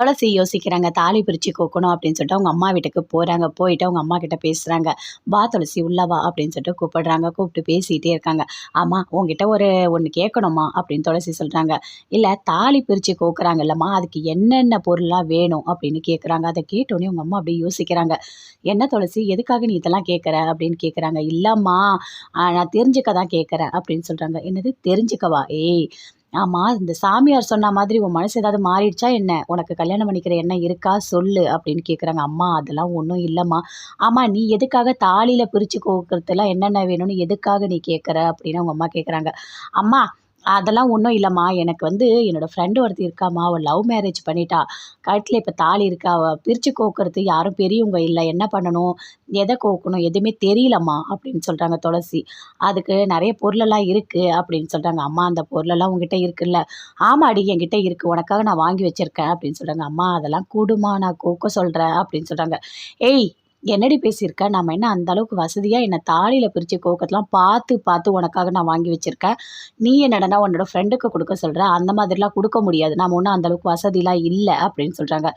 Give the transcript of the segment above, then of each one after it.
துளசி யோசிக்கிறாங்க தாலி பிரித்து கோக்கணும் அப்படின்னு சொல்லிட்டு அவங்க அம்மா வீட்டுக்கு போகிறாங்க போயிட்டு அவங்க அம்மா கிட்ட பேசுகிறாங்க வா துளசி உள்ளவா அப்படின்னு சொல்லிட்டு கூப்பிடுறாங்க. கூப்பிட்டு பேசிகிட்டே இருக்காங்க. ஆமாம் உங்ககிட்ட ஒரு ஒன்று கேட்கணுமா? அப்படின்னு துளசி சொல்கிறாங்க இல்லை தாலி பிரித்து கோக்குறாங்கல்லம்மா. அதுக்கு என்னென்ன பொருளாக வேணும்? அப்படின்னு கேட்குறாங்க அதை கேட்டோடனே உங்கள் அம்மா அப்படியே யோசிக்கிறாங்க. என்ன துளசி எதுக்காக நீ இதெல்லாம் கேட்குற அப்படின்னு கேட்குறாங்க இல்லைம்மா நான் தெரிஞ்சுக்க தான் கேட்குறேன் அப்படின்னு சொல்கிறாங்க என்னது? தெரிஞ்சுக்கவா? ஏய் ஆமாம் இந்த சாமியார் சொன்ன மாதிரி உன் மனசு ஏதாவது மாறிடுச்சா என்ன? உனக்கு கல்யாணம் பண்ணிக்கிற எண்ணம் இருக்கா? சொல்லு அப்படின்னு கேட்குறாங்க அம்மா அதெல்லாம் ஒன்றும் இல்லைம்மா. ஆமாம் நீ எதுக்காக தாலியில் பிரித்து கோக்கிறதுலாம் என்னென்ன வேணும்னு எதுக்காக நீ கேட்குற அப்படின்னு அவங்க அம்மா கேட்குறாங்க அம்மா அதெல்லாம் ஒன்றும் இல்லைம்மா. எனக்கு வந்து என்னோடய ஃப்ரெண்டு ஒருத்தி இருக்காம்மா. அவள் லவ் மேரேஜ் பண்ணிட்டா. கழுத்தில் இப்போ தாலி இருக்கா. அவள் பிரித்து கோக்கிறது யாரும் பெரியவங்க இல்லை. என்ன பண்ணணும்? எதை கோக்கணும்? எதுவுமே தெரியலம்மா அப்படின்னு சொல்கிறாங்க துளசி. அதுக்கு நிறைய பொருளெல்லாம் இருக்குது அப்படின்னு சொல்கிறாங்க அம்மா அந்த பொருளெல்லாம் உங்ககிட்ட இருக்குல்ல. ஆமாடி என்கிட்ட இருக்குது உனக்காக நான் வாங்கி வச்சுருக்கேன் அப்படின்னு சொல்கிறாங்க அம்மா அதெல்லாம் கூடுமா நான் கோக்க சொல்கிறேன் அப்படின்னு சொல்கிறாங்க ஏய் என்னடி பேசியிருக்க? நம்ம என்ன அந்த அளவுக்கு வசதியாக என்னை தாலியில் பிரித்து கோக்கத்தெலாம் பார்த்து பார்த்து உனக்காக நான் வாங்கி வச்சுருக்கேன். நீ என்னடனா உன்னோட ஃப்ரெண்டுக்கு கொடுக்க சொல்கிற அந்த மாதிரிலாம் கொடுக்க முடியாது. நம்ம ஒன்றும் அந்தளவுக்கு வசதிலாம் இல்லை அப்படின்னு சொல்கிறாங்க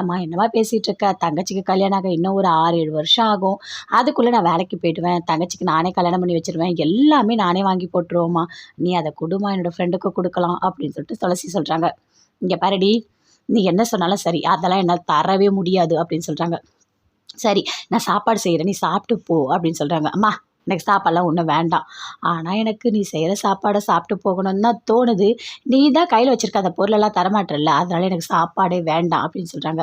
அம்மா என்னவா பேசிகிட்டு இருக்க தங்கச்சிக்கு கல்யாணம் ஆக இன்னும் ஒரு ஆறு ஏழு வருஷம் ஆகும். அதுக்குள்ளே நான் வேலைக்கு போயிடுவேன். தங்கச்சிக்கு நானே கல்யாணம் பண்ணி வச்சுருவேன். எல்லாமே நானே வாங்கி போட்டுருவோம்மா. நீ அதை கொடுமா என்னோடய ஃப்ரெண்டுக்கு கொடுக்கலாம் அப்படின்னு சொல்லிட்டு துளசி சொல்கிறாங்க இங்கே பாருடி நீ என்ன சொன்னாலும் சரி. அதெல்லாம் என்னால் தரவே முடியாது அப்படின்னு சொல்கிறாங்க சரி நான் சாப்பாடு செய்கிறேன் நீ சாப்பிட்டு போ அப்படின்னு சொல்கிறாங்க அம்மா எனக்கு சாப்பாடெலாம் ஒன்றும் வேண்டாம். ஆனால் எனக்கு நீ செய்கிற சாப்பாடை சாப்பிட்டு போகணும்னு தான் தோணுது. நீ தான் கையில் வச்சுருக்க அந்த பொருளெல்லாம் தரமாட்டல அதனால் எனக்கு சாப்பாடே வேண்டாம் அப்படின்னு சொல்கிறாங்க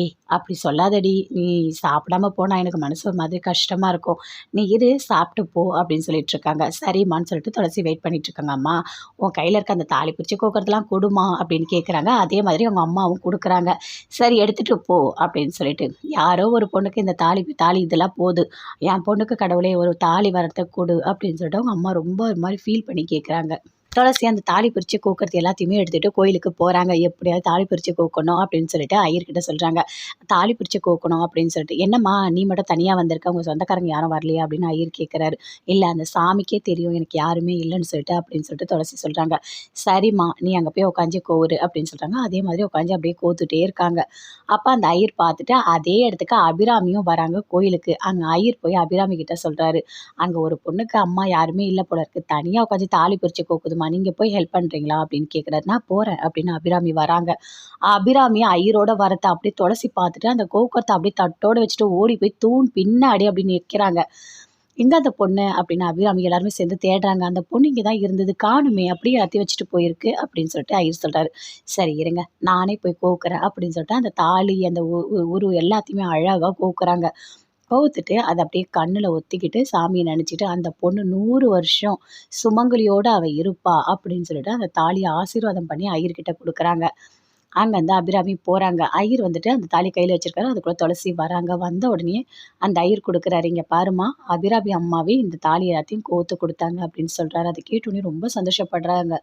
ஏய் அப்படி சொல்லாதடி. நீ சாப்பிடாம போனால் எனக்கு மனசு ஒரு மாதிரி கஷ்டமாக இருக்கும். நீ இரு சாப்பிட்டு போ அப்படின்னு சொல்லிட்டு இருக்காங்க. சரிம்மான்னு சொல்லிட்டு துளசி வெயிட் பண்ணிட்டு இருக்காங்க. அம்மா உன் கையில் இருக்க அந்த தாலி பிடிச்சி கோக்கிறதுலாம் கொடுமா அப்படின்னு கேட்குறாங்க அதே மாதிரி அவங்க அம்மாவும் கொடுக்குறாங்க. சரி எடுத்துகிட்டு போ அப்படின்னு சொல்லிட்டு யாரோ ஒரு பொண்ணுக்கு இந்த தாலி தாலி இதெல்லாம் போகுது என் பொண்ணுக்கு கடவுளே ஒரு தா தாலி வரத்தை கொடு அப்படின்னு சொல்லிட்டு அவங்க அம்மா ரொம்ப ஒரு மாதிரி ஃபீல் பண்ணி கேட்குறாங்க துளசி அந்த தாலி பிரித்து கோக்கிறது எல்லாத்தையுமே எடுத்துகிட்டு கோயிலுக்கு போகிறாங்க எப்படியாவது தாலி பிரித்து கோக்கணும் அப்படின்னு சொல்லிட்டு ஐயர்கிட்ட சொல்கிறாங்க தாலி பிரித்து கோக்கணும் அப்படின்னு சொல்லிட்டு என்னம்மா நீ மட்டும் தனியாக வந்திருக்க? உங்கள் சொந்தக்காரங்க யாரும் வரலையா? அப்படின்னு ஐயர் கேட்குறாரு இல்லை அந்த சாமிக்கே தெரியும். எனக்கு யாருமே இல்லைன்னு சொல்லிட்டு அப்படின்னு சொல்லிட்டு துளசி சொல்கிறாங்க சரிம்மா நீ அங்கே போய் உட்காந்து கோரு அப்படின்னு சொல்கிறாங்க அதே மாதிரி உட்காந்து அப்படியே கோத்துட்டே இருக்காங்க. அப்போ அந்த ஐயர் பார்த்துட்டு அதே இடத்துக்கு அபிராமியும் வராங்க கோயிலுக்கு. அங்கே ஐயர் போய் அபிராமி கிட்ட சொல்கிறாரு அங்கே ஒரு பொண்ணுக்கு அம்மா யாருமே இல்லை போல இருக்குது தனியாக உட்காந்து தாலி பிரித்து கோக்குதுமா நீங்கள் போய் ஹெல்ப் பண்ணுறீங்களா அப்படின்னு கேட்குறாரு நான் போகிறேன் அப்படின்னு அபிராமி வராங்க. அபிராமி ஐயரோட வரத்தை அப்படியே துளசி பார்த்துட்டு அந்த கோக்கரத்தை அப்படியே தட்டோடு வச்சுட்டு ஓடி போய் தூண் பின்னாடி அப்படின்னு நிற்கிறாங்க எங்கே அந்த பொண்ணு? அப்படின்னு அபிராமி எல்லாருமே சேர்ந்து தேடுறாங்க. அந்த பொண்ணு இங்கே தான் இருந்தது. காணுமே. அப்படியே அத்தி வச்சுட்டு போயிருக்கு. அப்படின்னு சொல்லிட்டு ஐயர் சொல்கிறாரு சரி இருங்க. நானே போய் கோக்குறேன் அப்படின்னு சொல்லிட்டு அந்த தாலி அந்த உரு எல்லாத்தையுமே அழகாக கோக்குறாங்க கவுத்துட்டு அதை அப்படியே கண்ணில் ஒத்திக்கிட்டு சாமியை நினச்சிட்டு அந்த பொண்ணு நூறு வருஷம் சுமங்கலியோடு அவள் இருப்பா அப்படின்னு சொல்லிட்டு அந்த தாலியை ஆசீர்வாதம் பண்ணி ஐயர்கிட்ட கொடுக்குறாங்க. அங்கேருந்து அபிராமி போகிறாங்க ஐயர் வந்துட்டு அந்த தாலி கையில் வச்சுருக்காரு. அதுக்குள்ளே துளசி வராங்க. வந்த உடனே அந்த ஐயர் கொடுக்குறாரு. இங்கே பாருமா அபிராமி அம்மாவே இந்த தாலி எல்லாத்தையும் கோத்து கொடுத்தாங்க அப்படின்னு சொல்கிறாரு அதை கேட்டோன்னே ரொம்ப சந்தோஷப்படுறாங்க.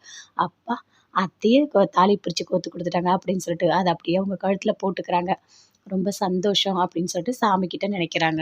அப்பா அத்தையே தாலி பிரித்து கோத்து கொடுத்துட்டாங்க அப்படின்னு சொல்லிட்டு அதை அப்படியே அவங்க கழுத்தில் போட்டுக்கிறாங்க. ரொம்ப சந்தோஷம் அப்படின்னு சொல்லிட்டு சாமி கிட்ட நினைக்கிறாங்க.